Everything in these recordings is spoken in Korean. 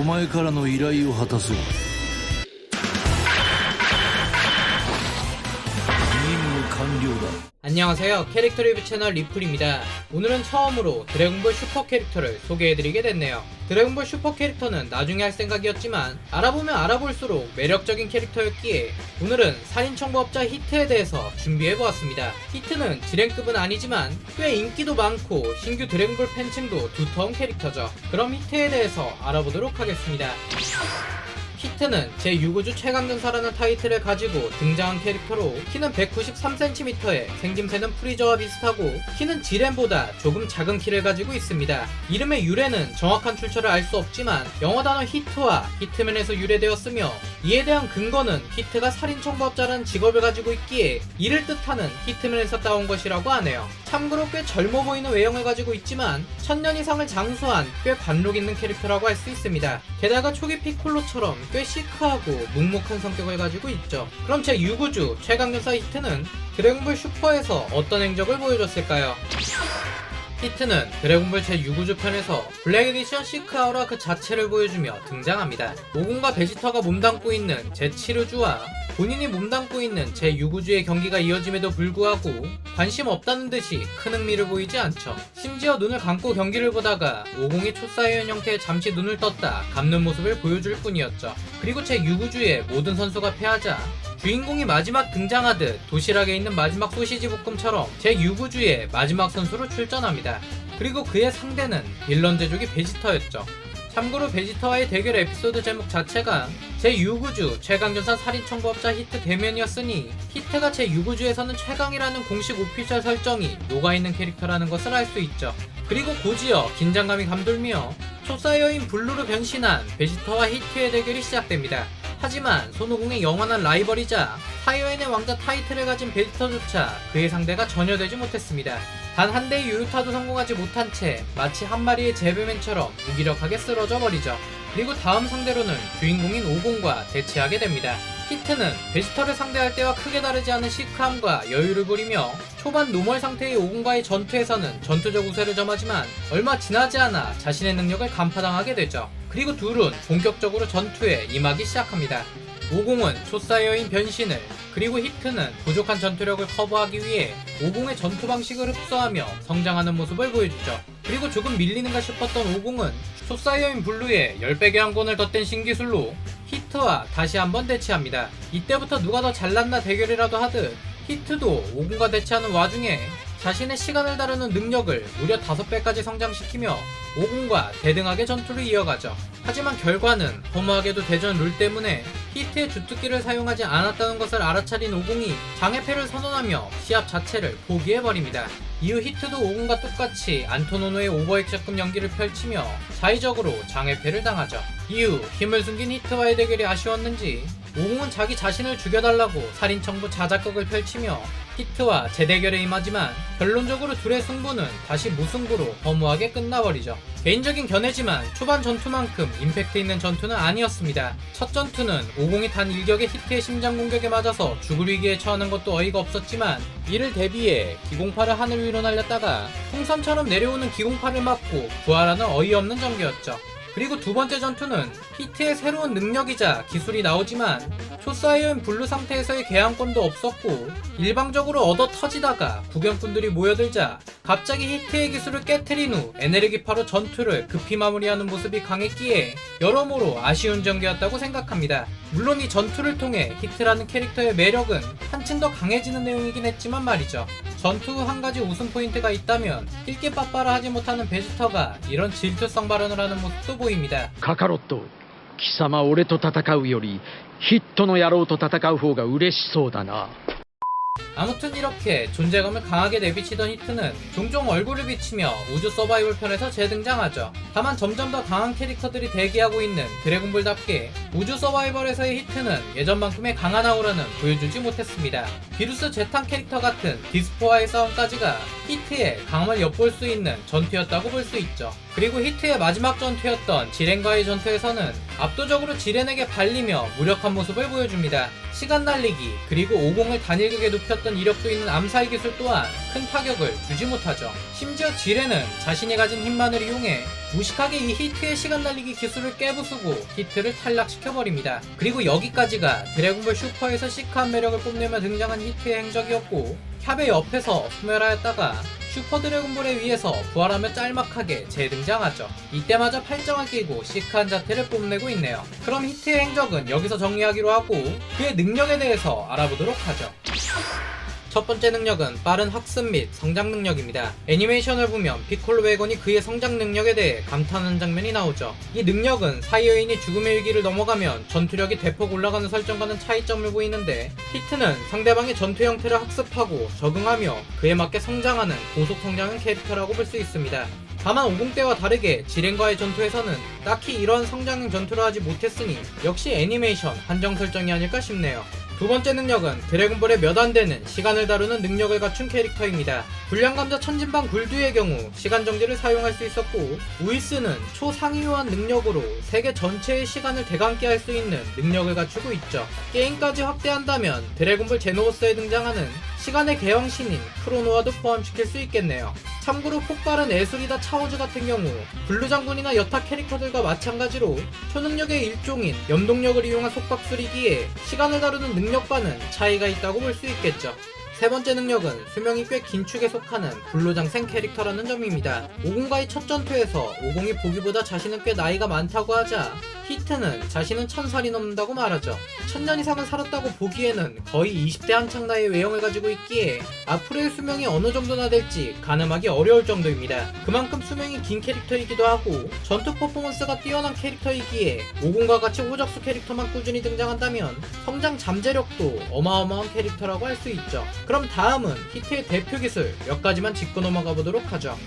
お前からの依頼を果たそう。 리플입니다. 안녕하세요. 캐릭터 리뷰 채널 리플입니다. 오늘은 처음으로 드래곤볼 슈퍼 캐릭터를 소개해드리게 됐네요. 드래곤볼 슈퍼 캐릭터는 나중에 할 생각이었지만 알아보면 알아볼수록 매력적인 캐릭터였기에 오늘은 살인청부업자 히트에 대해서 준비해보았습니다. 히트는 진행급은 아니지만 꽤 인기도 많고 신규 드래곤볼 팬층도 두터운 캐릭터죠. 그럼 히트에 대해서 알아보도록 하겠습니다. 히트는 제6우주 최강전사라는 타이틀을 가지고 등장한 캐릭터로 키는 193cm에 생김새는 프리저와 비슷하고 키는 지렌보다 조금 작은 키를 가지고 있습니다. 이름의 유래는 정확한 출처를 알 수 없지만 영어 단어 히트와 히트맨에서 유래되었으며 이에 대한 근거는 히트가 살인청부업자라는 직업을 가지고 있기에 이를 뜻하는 히트맨에서 따온 것이라고 하네요. 참고로 꽤 젊어 보이는 외형을 가지고 있지만 천년 이상을 장수한 꽤 관록 있는 캐릭터라고 할 수 있습니다. 게다가 초기 피콜로처럼 꽤 시크하고 묵묵한 성격을 가지고 있죠. 그럼 제 6우주 최강전사 히트는 드래곤볼 슈퍼에서 어떤 행적을 보여줬을까요? 히트는 드래곤볼 제6우주 편에서 블랙 에디션 시크아우라 그 자체를 보여주며 등장합니다. 오공과 베지터가 몸담고 있는 제7우주와 본인이 몸담고 있는 제6우주의 경기가 이어짐에도 불구하고 관심 없다는 듯이 큰 흥미를 보이지 않죠. 심지어 눈을 감고 경기를 보다가 오공이 초사이언 형태의 잠시 눈을 떴다 감는 모습을 보여줄 뿐이었죠. 그리고 제6우주의 모든 선수가 패하자 주인공이 마지막 등장하듯 도시락에 있는 마지막 소시지 볶음처럼 제6우주의 마지막 선수로 출전합니다. 그리고 그의 상대는 빌런 제족이 베지터였죠. 참고로 베지터와의 대결 에피소드 제목 자체가 제6우주 최강전사 살인청부업자 히트 대면이었으니 히트가 제6우주에서는 최강이라는 공식 오피셜 설정이 녹아있는 캐릭터라는 것을 알 수 있죠. 그리고 고지어 긴장감이 감돌며 초사이어인 블루로 변신한 베지터와 히트의 대결이 시작됩니다. 하지만 손오공의 영원한 라이벌이자 사이어인의 왕자 타이틀을 가진 베지터조차 그의 상대가 전혀 되지 못했습니다. 단 한 대의 유효타도 성공하지 못한 채 마치 한 마리의 제베맨처럼 무기력하게 쓰러져 버리죠. 그리고 다음 상대로는 주인공인 오공과 대치하게 됩니다. 히트는 베지터를 상대할 때와 크게 다르지 않은 시크함과 여유를 부리며 초반 노멀 상태의 오공과의 전투에서는 전투적 우세를 점하지만 얼마 지나지 않아 자신의 능력을 간파당하게 되죠. 그리고 둘은 본격적으로 전투에 임하기 시작합니다. 오공은 초사이어인 변신을 그리고 히트는 부족한 전투력을 커버하기 위해 오공의 전투 방식을 흡수하며 성장하는 모습을 보여주죠. 그리고 조금 밀리는가 싶었던 오공은 초사이어인 블루에 10배 교환권을 덧댄 신기술로 히트와 다시 한번 대치합니다. 이때부터 누가 더 잘났나 대결이라도 하듯 히트도 오공과 대치하는 와중에 자신의 시간을 다루는 능력을 무려 5배까지 성장시키며 오공과 대등하게 전투를 이어가죠. 하지만 결과는 허무하게도 대전 룰 때문에 히트의 주특기를 사용하지 않았다는 것을 알아차린 오공이 장애패를 선언하며 시합 자체를 포기해버립니다. 이후 히트도 오공과 똑같이 안토노노의 오버액션급 연기를 펼치며 자의적으로 장애패를 당하죠. 이후 힘을 숨긴 히트와의 대결이 아쉬웠는지 오공은 자기 자신을 죽여달라고 살인청부 자작극을 펼치며 히트와 재대결에 임하지만 결론적으로 둘의 승부는 다시 무승부로 허무하게 끝나버리죠. 개인적인 견해지만 초반 전투만큼 임팩트 있는 전투는 아니었습니다. 첫 전투는 오공이 단 일격의 히트의 심장 공격에 맞아서 죽을 위기에 처하는 것도 어이가 없었지만 이를 대비해 기공파를 하늘 위로 날렸다가 풍선처럼 내려오는 기공파를 맞고 부활하는 어이없는 전개였죠. 그리고 두 번째 전투는 피트의 새로운 능력이자 기술이 나오지만 초사이언 블루 상태에서의 개항권도 없었고 일방적으로 얻어 터지다가 구경꾼들이 모여들자 갑자기 히트의 기술을 깨뜨린 후 에네르기파로 전투를 급히 마무리하는 모습이 강했기에 여러모로 아쉬운 전개였다고 생각합니다. 물론 이 전투를 통해 히트라는 캐릭터의 매력은 한층 더 강해지는 내용이긴 했지만 말이죠. 전투 후 한 가지 웃음 포인트가 있다면 힐게 빠빠라 하지 못하는 베지터가 이런 질투성 발언을 하는 모습도 보입니다. 카카로또 貴様俺と戦うよりヒットの野郎と戦う方が嬉しそうだな。 아무튼 이렇게 존재감을 강하게 내비치던 히트는 종종 얼굴을 비치며 우주 서바이벌 편에서 재등장하죠. 다만 점점 더 강한 캐릭터들이 대기하고 있는 드래곤볼답게 우주 서바이벌에서의 히트는 예전만큼의 강한 아우라는 보여주지 못했습니다. 비루스 제탄 캐릭터 같은 디스포와의 싸움까지가 히트의 강함을 엿볼 수 있는 전투였다고 볼 수 있죠. 그리고 히트의 마지막 전투였던 지렌과의 전투에서는 압도적으로 지렌에게 발리며 무력한 모습을 보여줍니다. 시간 날리기 그리고 50을 단일극에 눕혔 던 이력도 있는 암살 기술 또한 큰 타격을 주지 못하죠. 심지어 지레는 자신이 가진 힘만을 이용해 무식하게 이 히트의 시간 날리기 기술을 깨부수고 히트를 탈락시켜버립니다. 그리고 여기까지가 드래곤볼 슈퍼에서 시크한 매력을 뽐내며 등장한 히트의 행적이었고 캡의 옆에서 소멸하였다가 슈퍼 드래곤볼에 의해서 부활하며 짤막하게 재등장하죠. 이때마저 팔짱을 끼고 시크한 자태를 뽐내고 있네요. 그럼 히트의 행적은 여기서 정리하기로 하고 그의 능력에 대해서 알아보도록 하죠. 첫 번째 능력은 빠른 학습 및 성장 능력입니다. 애니메이션을 보면 피콜로 웨건이 그의 성장 능력에 대해 감탄하는 장면이 나오죠. 이 능력은 사이여인이 죽음의 위기를 넘어가면 전투력이 대폭 올라가는 설정과는 차이점을 보이는데 히트는 상대방의 전투 형태를 학습하고 적응하며 그에 맞게 성장하는 고속 성장형 캐릭터라고 볼 수 있습니다. 다만 50대와 다르게 지렌과의 전투에서는 딱히 이런 성장형 전투를 하지 못했으니 역시 애니메이션 한정 설정이 아닐까 싶네요. 두 번째 능력은 드래곤볼에 몇안 되는 시간을 다루는 능력을 갖춘 캐릭터입니다. 불량감자 천진방 굴두의 경우 시간 정지를 사용할 수 있었고 우이스는 초상위호한 능력으로 세계 전체의 시간을 대감게 할수 있는 능력을 갖추고 있죠. 게임까지 확대한다면 드래곤볼 제노버스에 등장하는 시간의 개형신인 크로노와도 포함시킬 수 있겠네요. 참고로 폭발은 에술이다 차오즈 같은 경우 블루 장군이나 여타 캐릭터들과 마찬가지로 초능력의 일종인 염동력을 이용한 속박술이기에 시간을 다루는 능력과는 차이가 있다고 볼 수 있겠죠. 세 번째 능력은 수명이 꽤 긴 축에 속하는 불로장생 캐릭터라는 점입니다. 오공과의 첫 전투에서 오공이 보기보다 자신은 꽤 나이가 많다고 하자 히트는 자신은 천살이 넘는다고 말하죠. 천년 이상을 살았다고 보기에는 거의 20대 한창 나이의 외형을 가지고 있기에 앞으로의 수명이 어느 정도나 될지 가늠하기 어려울 정도입니다. 그만큼 수명이 긴 캐릭터이기도 하고 전투 퍼포먼스가 뛰어난 캐릭터이기에 오공과 같이 호적수 캐릭터만 꾸준히 등장한다면 성장 잠재력도 어마어마한 캐릭터라고 할 수 있죠. 그럼 다음은 히트의 대표 기술 몇 가지만 짚고 넘어가 보도록 하죠.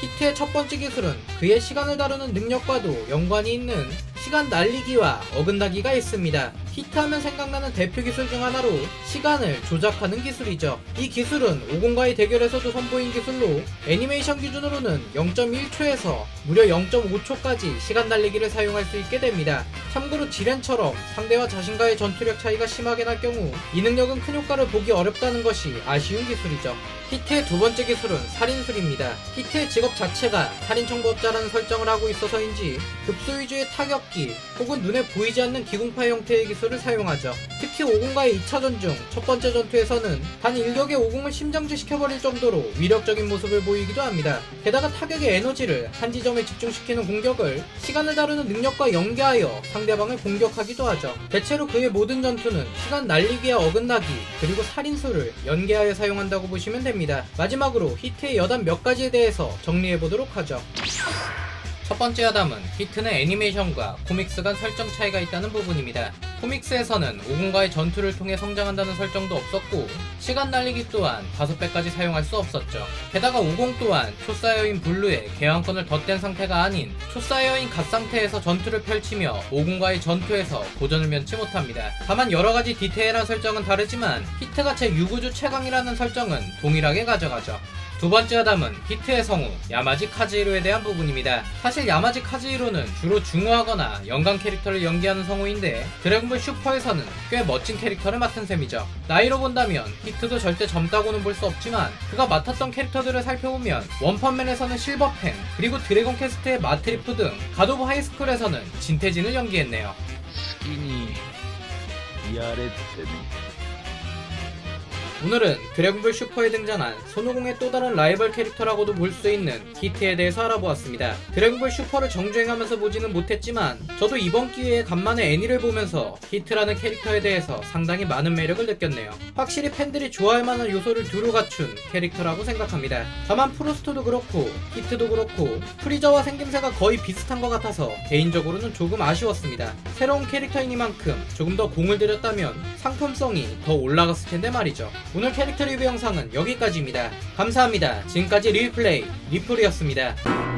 히트의 첫 번째 기술은 그의 시간을 다루는 능력과도 연관이 있는 시간 날리기와 어긋나기가 있습니다. 히트하면 생각나는 대표 기술 중 하나로 시간을 조작하는 기술이죠. 이 기술은 오공과의 대결에서도 선보인 기술로 애니메이션 기준으로는 0.1초에서 무려 0.5초까지 시간 날리기를 사용할 수 있게 됩니다. 참고로 지렌처럼 상대와 자신과의 전투력 차이가 심하게 날 경우 이 능력은 큰 효과를 보기 어렵다는 것이 아쉬운 기술이죠. 히트의 두 번째 기술은 살인술입니다. 히트의 직업 자체가 살인청부업자라는 설정을 하고 있어서인지 급소 위주의 타격기 혹은 눈에 보이지 않는 기공파 형태의 기술 을 사용하죠. 특히 오공과의 2차전 중 첫 번째 전투에서는 단 일격의 오공을 심정지시켜버릴 정도로 위력적인 모습을 보이기도 합니다. 게다가 타격의 에너지를 한 지점에 집중시키는 공격을 시간을 다루는 능력과 연계하여 상대방을 공격하기도 하죠. 대체로 그의 모든 전투는 시간 날리기와 어긋나기 그리고 살인술을 연계하여 사용한다고 보시면 됩니다. 마지막으로 히트의 여단 몇 가지에 대해서 정리해 보도록 하죠. 첫 번째 야담은 히트는 애니메이션과 코믹스 간 설정 차이가 있다는 부분입니다. 코믹스에서는 오군과의 전투를 통해 성장한다는 설정도 없었고 시간 날리기 또한 5배까지 사용할 수 없었죠. 게다가 오공 또한 초사이어인 블루에 개왕권을 덧댄 상태가 아닌 초사이어인 갓 상태에서 전투를 펼치며 오군과의 전투에서 고전을 면치 못합니다. 다만 여러가지 디테일한 설정은 다르지만 히트가 제 유구주 최강이라는 설정은 동일하게 가져가죠. 두 번째 화담은 히트의 성우 야마지 카즈히로에 대한 부분입니다. 사실 야마지 카즈히로는 주로 중후하거나 연간 캐릭터를 연기하는 성우인데 드래곤볼 슈퍼에서는 꽤 멋진 캐릭터를 맡은 셈이죠. 나이로 본다면 히트도 절대 젊다고는 볼 수 없지만 그가 맡았던 캐릭터들을 살펴보면 원펀맨에서는 실버팬 그리고 드래곤 캐스트의 마트리프 등 가도브 하이스쿨에서는 진태진을 연기했네요. 스키니 야레테네. 오늘은 드래곤볼 슈퍼에 등장한 손오공의 또 다른 라이벌 캐릭터라고도 볼 수 있는 히트에 대해서 알아보았습니다. 드래곤볼 슈퍼를 정주행하면서 보지는 못했지만 저도 이번 기회에 간만에 애니를 보면서 히트라는 캐릭터에 대해서 상당히 많은 매력을 느꼈네요. 확실히 팬들이 좋아할 만한 요소를 두루 갖춘 캐릭터라고 생각합니다. 다만 프로스토도 그렇고 히트도 그렇고 프리저와 생김새가 거의 비슷한 것 같아서 개인적으로는 조금 아쉬웠습니다. 새로운 캐릭터이니만큼 조금 더 공을 들였다면 상품성이 더 올라갔을 텐데 말이죠. 오늘 캐릭터 리뷰 영상은 여기까지입니다. 감사합니다. 지금까지 리플레이 리플이었습니다.